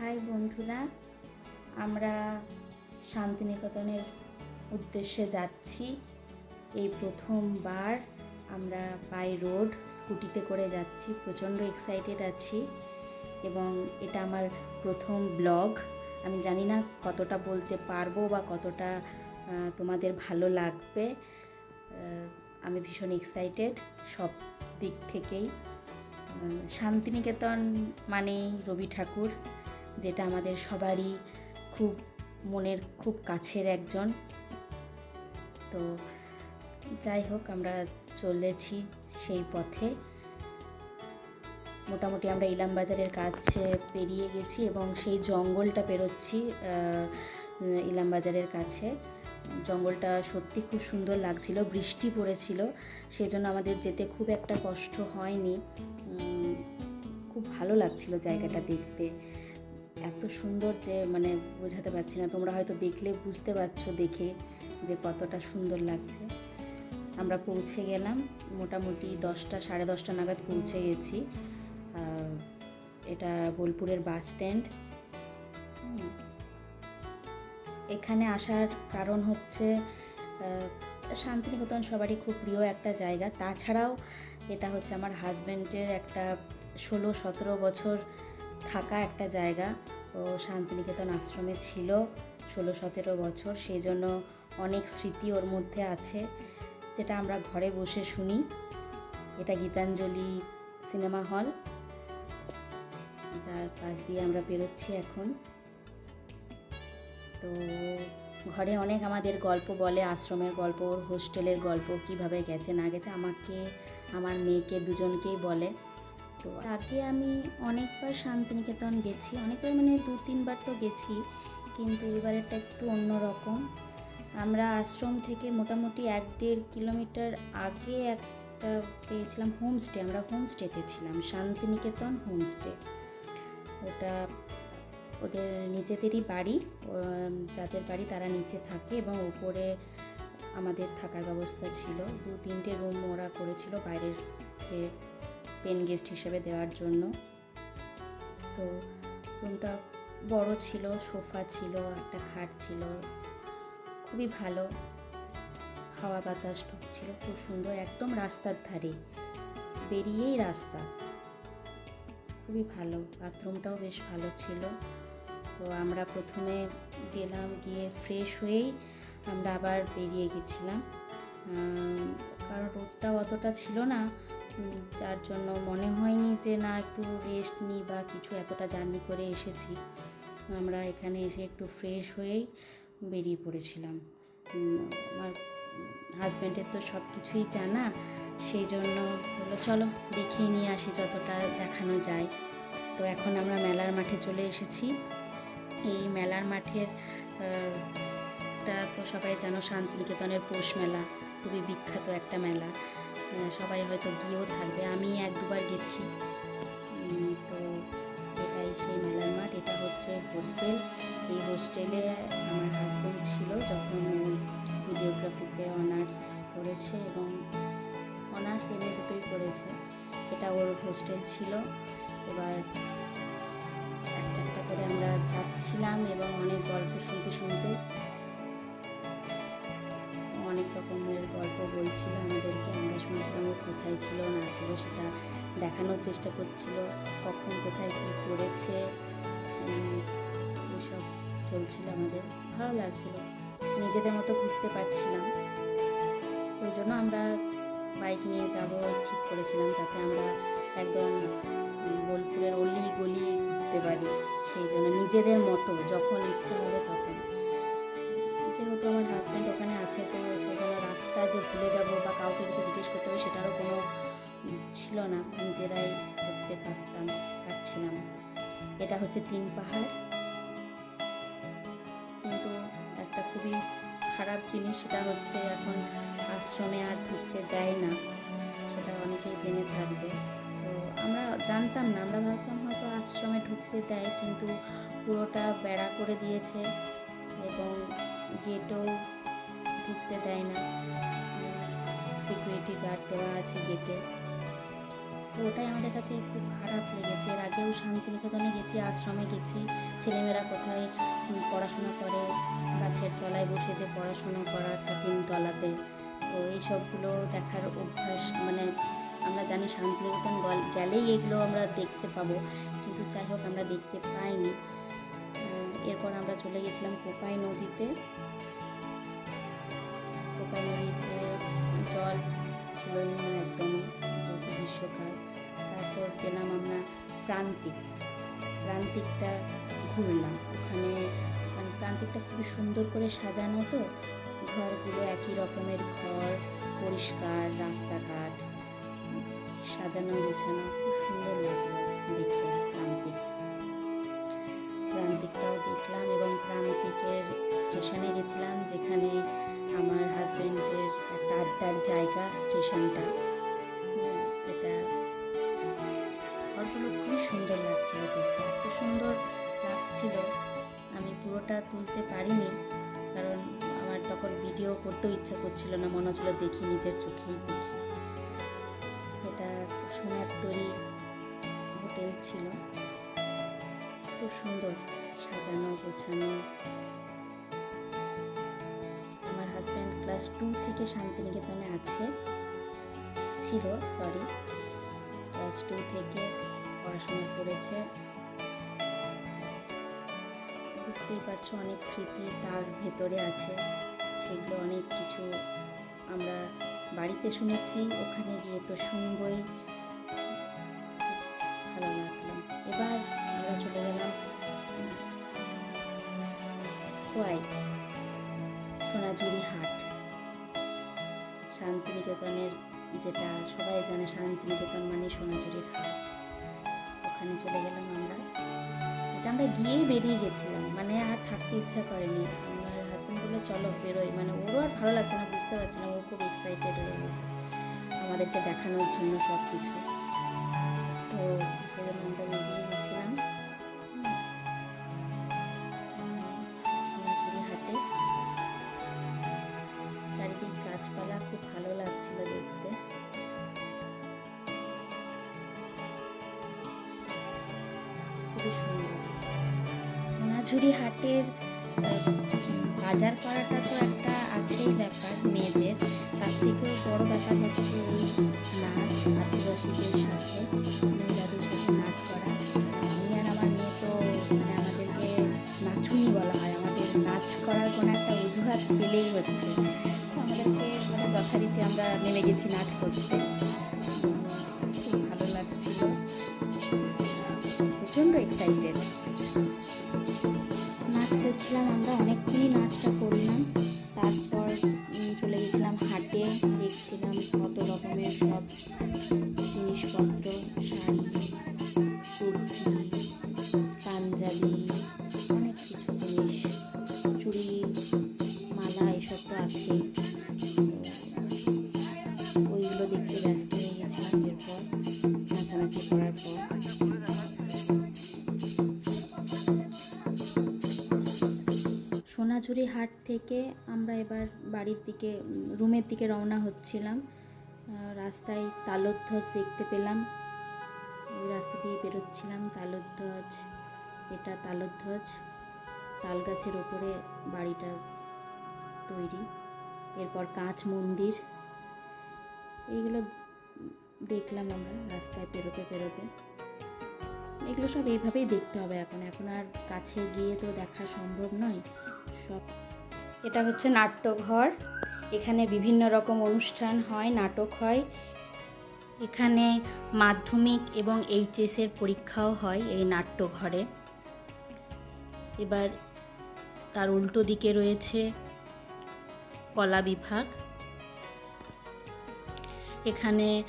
High বন্ধুরা, আমরা শান্তিনিকেতনের উদ্দেশ্যে যাচ্ছি। এই প্রথমবার আমরা বাই রোড স্কুটিতে করে যাচ্ছি, প্রচণ্ড এক্সাইটেড আছি এবং এটা আমার প্রথম ব্লগ আমি জানি না কতটা বলতে পারব বা কতটা তোমাদের ভালো লাগবে। আমি ভীষণ এক্সাইটেড সব দিক থেকেই। শান্তিনিকেতন মানেই রবি ঠাকুর। যেটা আমাদের সবারই খুব মনের খুব কাছের একজন। তো যাই হোক, আমরা চলেছি সেই পথে। মোটামুটি আমরা ইলাম বাজারের কাছে পেরিয়ে গেছি এবং সেই জঙ্গলটা পেরোচ্ছি ইলাম বাজারের কাছে। জঙ্গলটা সত্যি খুব সুন্দর লাগছিল, বৃষ্টি পড়েছিল, সেজন্য আমাদের যেতে খুব একটা কষ্ট হয়নি। খুব ভালো লাগছিল জায়গাটা দেখতে। এত সুন্দর যে মানে বোঝাতে পারছি না। তোমরা হয়তো দেখলে, বুঝতে পারছ দেখে যে কতটা সুন্দর লাগছে। আমরা পৌঁছে গেলাম। মোটামুটি দশটা, সাড়ে দশটা নাগাদ পৌঁছে গেছি। এটা বোলপুরের বাস স্ট্যান্ড। এখানে আসার কারণ হচ্ছে শান্তিনিকেতন সবারই খুব প্রিয় একটা জায়গা। তাছাড়াও এটা হচ্ছে আমার হাজব্যান্ডের একটা ষোলো, সতেরো বছর থাকা একটা জায়গা। ও শান্তিনিকেতন আশ্রমে ছিল ষোলো, সতেরো বছর। সেই জন্য অনেক স্মৃতি ওর মধ্যে আছে, যেটা আমরা ঘরে বসে শুনি। এটা গীতাঞ্জলি সিনেমা হল। যার পাশ দিয়ে আমরা বেরোচ্ছি এখন। তো ঘরে অনেক আমাদের গল্প বলে, আশ্রমের গল্প ওর হোস্টেলের গল্প, কীভাবে গেছে না গেছে আমাকে, আমার মেয়েকে, দুজনকেই বলে। তো আগে আমি অনেকবার শান্তিনিকেতন গেছি, অনেকবার মানে দু, তিনবার তো গেছি, কিন্তু এবারেরটা একটু অন্যরকম আমরা আশ্রম থেকে মোটামুটি এক দেড় কিলোমিটার আগে একটা পেয়েছিলাম হোমস্টে, আমরা হোমস্টেতে ছিলাম, শান্তিনিকেতন হোমস্টে। ওটা ওদের নিজেদেরই বাড়ি যাদের বাড়ি তারা নিচে থাকে এবং উপরে আমাদের থাকার ব্যবস্থা ছিল। দু, তিনটে রুম ওরা করেছিল, বাইরের পেন গেস্ট হিসেবে দেওয়ার জন্য। তো রুমটা বড় ছিল, সোফা ছিল, একটা খাট ছিল। খুবই ভালো। হাওয়া বাতাস ঢুকছিল, খুব সুন্দর, একদম রাস্তার ধারে। বেরিয়েই রাস্তা। খুবই ভালো। বাথরুমটাও বেশ ভালো ছিল। তো আমরা প্রথমে গেলাম, গিয়ে ফ্রেশ হয়েই আমরা আবার বেরিয়ে গেছিলাম। কারণ রোদটাও অতটা ছিল না। যার জন্য মনে হয়নি যে না, একটু রেস্ট নিই বা কিছু এতটা জার্নি করে এসেছি। আমরা এখানে এসে একটু ফ্রেশ হয়েই বেরিয়ে পড়েছিলাম। আমার হাজব্যান্ডের তো সব কিছুই জানা, সেই জন্য বলল, চলো দেখিয়ে নিয়ে আসি যতটা দেখানো যায়। তো এখন আমরা মেলার মাঠে চলে এসেছি। এই মেলার মাঠের তো সবাই জানো, শান্তিনিকেতনের পৌষ মেলা, খুবই বিখ্যাত একটা মেলা। সবাই হয়তো গিয়েও থাকবে। আমি এক দুবার গেছি। তো এটাই সেই মেলার মাঠ। এটা হচ্ছে হোস্টেল। এই হোস্টেলে আমার হাজব্যান্ড ছিল যখন জিওগ্রাফিতে অনার্স করেছে এবং অনার্স এম দুটোই করেছে। এটা ওর হোস্টেল ছিল। এবার একটা একটা করে আমরা যাচ্ছিলাম এবং অনেক গল্প শুনতে শুনতে দেখানোর চেষ্টা করছিল কখন কোথায় কী করেছে উম, এইসব চলছিল আমাদের। ভালো লাগছিল। নিজেদের মতো ঘুরতে পারছিলাম। ওই জন্য আমরা বাইক নিয়ে যাব ঠিক করেছিলাম যাতে আমরা একদম বোলপুরের অলি গলি ঘুরতে পারি। সেই জন্য নিজেদের মতো যখন ইচ্ছে হবে তখন। যেহেতু আমার হাজব্যান্ড ওখানে আছে তো সেই জন্য রাস্তা যে ভুলে যাব বা কাউকে কিছু জিজ্ঞেস করতে হবে সেটারও কোনো ছিল না, নিজেরাই করতে পারতাম, পারছিলাম। এটা হচ্ছে তিন পাহাড়। কিন্তু একটা খুবই খারাপ জিনিস, সেটা হচ্ছে এখন আশ্রমে আর ঢুকতে দেয় না, সেটা অনেকেই জেনে থাকবে। তো আমরা জানতাম না, আমরা ভাবতাম হয়তো আশ্রমে ঢুকতে দেয়, কিন্তু পুরোটা বেড়া করে দিয়েছে এবং গেটও ঢুকতে দেয় না। সিকিউরিটি গার্ড দেওয়া আছে গেটে। তো ওটাই আমাদের কাছে খুব খারাপ লেগেছে। এর আগেও শান্তিনিকেতনে গেছি, আশ্রমে গেছি। ছেলেমেয়েরা কোথায় পড়াশোনা করে? গাছের তলায় বসে যে পড়াশোনা করা ছাতিম তলাতে তো এইসবগুলো দেখার অভ্যাস মানে আমরা জানি শান্তিনিকেতন গল- গেলেই এগুলো আমরা দেখতে পাবো। কিন্তু যাই হোক, আমরা দেখতে পাইনি। এরপর আমরা চলে গেছিলাম কোপাই নদীতে। কোপাই নদীতে জল ছিল না একদমই যেহেতু গ্রীষ্মকাল, তারপর গেলাম আমরা প্রান্তিক, প্রান্তিকটা ঘুরলাম। ওখানে মানে প্রান্তিকটা খুবই সুন্দর করে সাজানো তো, ঘরগুলো একই রকমের ঘর, পরিষ্কার, রাস্তাঘাট, সাজানো গোছানো, খুব সুন্দর লাগল দেখতে প্রান্তিক। প্রান্তিকটাও দেখলাম এবং প্রান্তিকের স্টেশনে গেছিলাম যেখানে জায়গা, স্টেশনটা। এটা ঘরগুলো খুবই সুন্দর লাগছিল দেখতে। এত সুন্দর লাগছিল, আমি পুরোটা তুলতে পারিনি, কারণ আমার তখন ভিডিও করতেও ইচ্ছা করছিল না, মনে হচ্ছিল দেখি নিজের চোখেই দেখি। এটা সোনার তরি হোটেল ছিল। খুব সুন্দর সাজানো, গোছানো। ক্লাস টু থেকে শান্তিনিকেতনে আছে। ছিল সরি ক্লাস টু থেকে পড়াশোনা করেছে। বুঝতেই পারছ, অনেক স্মৃতি তার ভেতরে আছে। সেগুলো অনেক কিছু আমরা বাড়িতে শুনেছি, ওখানে গিয়ে তো শুনবই। ভালো লাগল। এবার আমরা চলে গেলাম খোয়াই সোনাঝুরি হাট। শান্তিনিকেতনের, যেটা সবাই জানে শান্তিনিকেতন মানে সোনাঝুরির হাট। ওখানে চলে গেলাম আমরা। এটা আমরা গিয়েই বেরিয়ে গেছিলাম। মানে আর থাকতে ইচ্ছা করেনি। আমার হাজব্যান্ড বলল, চলো বেরোই। মানে ওরও আর ভালো লাগছে না, বুঝতে পারছে না। ও খুব এক্সাইটেড হয়ে গেছে। আমাদেরকে দেখানোর জন্য সব কিছু তো সেজন্য আমরা সোনাঝুরি হাটের বাজার করাটা তো একটা আছেই ব্যাপার মেয়েদের। তার থেকেও বড় ব্যাপার হচ্ছে এই নাচ আদিবাসীদের সাথে, মহিলাদের সাথে নাচ করা। আমি আর আমার মেয়ে তো মানে আমাদেরকে নাচুনি বলা হয়। আমাদের নাচ করার কোনো একটা অজুহাত পেলেই হচ্ছে। আমাদেরকে মানে যথারীতি আমরা নেমে গেছি নাচ করতে। সোনাঝুরি হাট থেকে আমরা এবার বাড়ির দিকে, রুমের দিকে রওনা হচ্ছিলাম। রাস্তায় তালধ্বজ দেখতে পেলাম। ওই রাস্তা দিয়ে বেরোচ্ছিলাম, তালধ্বজ। এটা তালধ্বজ। তাল গাছের ওপরে বাড়িটা তৈরি। এরপর কাঁচ মন্দির। এইগুলো দেখলাম আমরা, রাস্তায় পেরোতে পেরোতে। এগুলো সব এইভাবেই দেখতে হবে এখন। এখন আর কাছে গিয়ে তো দেখা সম্ভব নয়। সব এটা হচ্ছে নাট্যঘর। এখানে বিভিন্ন রকম অনুষ্ঠান হয়, নাটক হয়। এখানে মাধ্যমিক এবং এইচএসের পরীক্ষাও হয় এই নাট্যঘরে। এবার তার উল্টো দিকে রয়েছে কলা বিভাগ। এখানে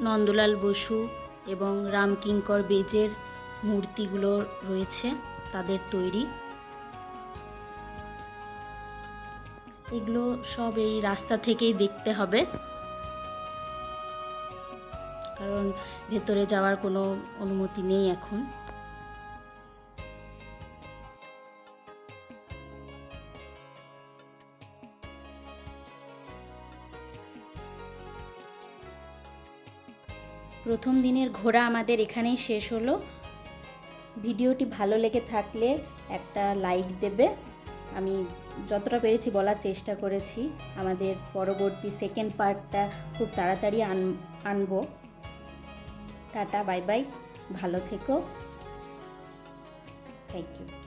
নন্দলাল বসু এবং রামকিঙ্কর বেজের মূর্তিগুলো রয়েছে তাদের তৈরি। এগুলো সব এই রাস্তা থেকেই দেখতে হবে। কারণ ভেতরে যাওয়ার কোনো অনুমতি নেই এখন। প্রথম দিনের ঘোরা আমাদের এখানেই শেষ হলো। ভিডিওটি ভালো লেগে থাকলে একটা লাইক দেবে। আমি যতটা পেরেছি বলার চেষ্টা করেছি। আমাদের পরবর্তী সেকেন্ড পার্টটা খুব তাড়াতাড়ি আন, আনব। টাটা বাই বাই ভালো থেকো। Thank you